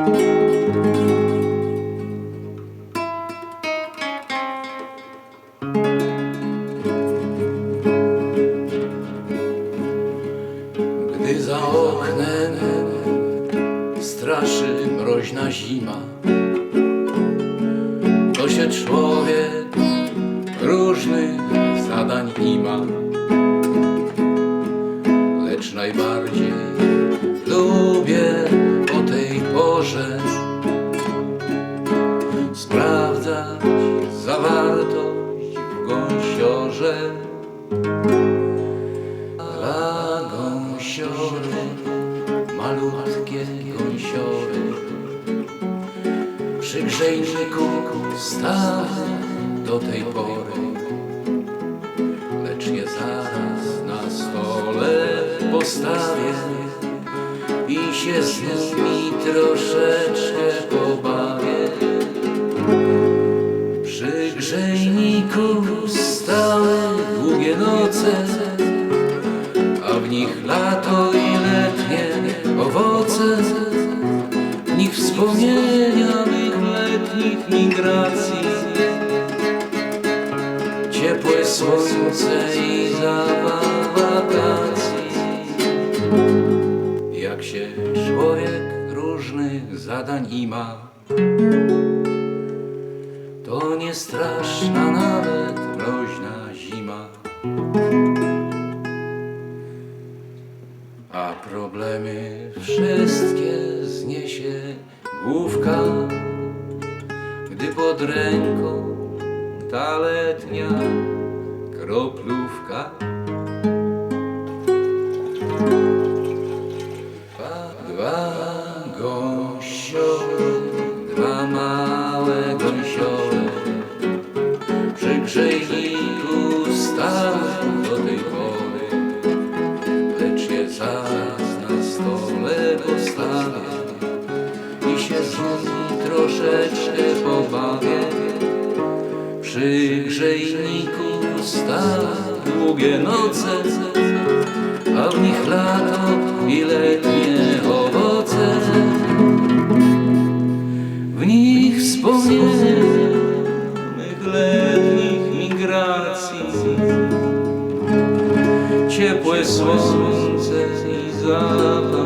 Gdy za oknem straszy mroźna zima, to się człowiek różnych zadań ima. Lecz najbardziej malutkie gąsiory Przy grzejniku stały do tej pory. Lecz je zaraz na stole postawię I się z nimi troszeczkę pobawię. Przy grzejniku stały długie noce a w nich lato i owoce, w nich wspomnienia mych letnich migracji. Ciepłe słońce i zabawa wakacji. Jak się człowiek różnych zadań ima, to nie straszna nawet mroźna zima. A problemy wszystkie zniesie główka, gdy pod ręką ta letnia kroplówka. Dwa, dwa dwa małe i troszeczkę pobawię. Przy grzejniku stały długie noce, a w nich lato i letnie owoce. W nich wspomnienia mych letnich migracji ciepłe słońce i zabawa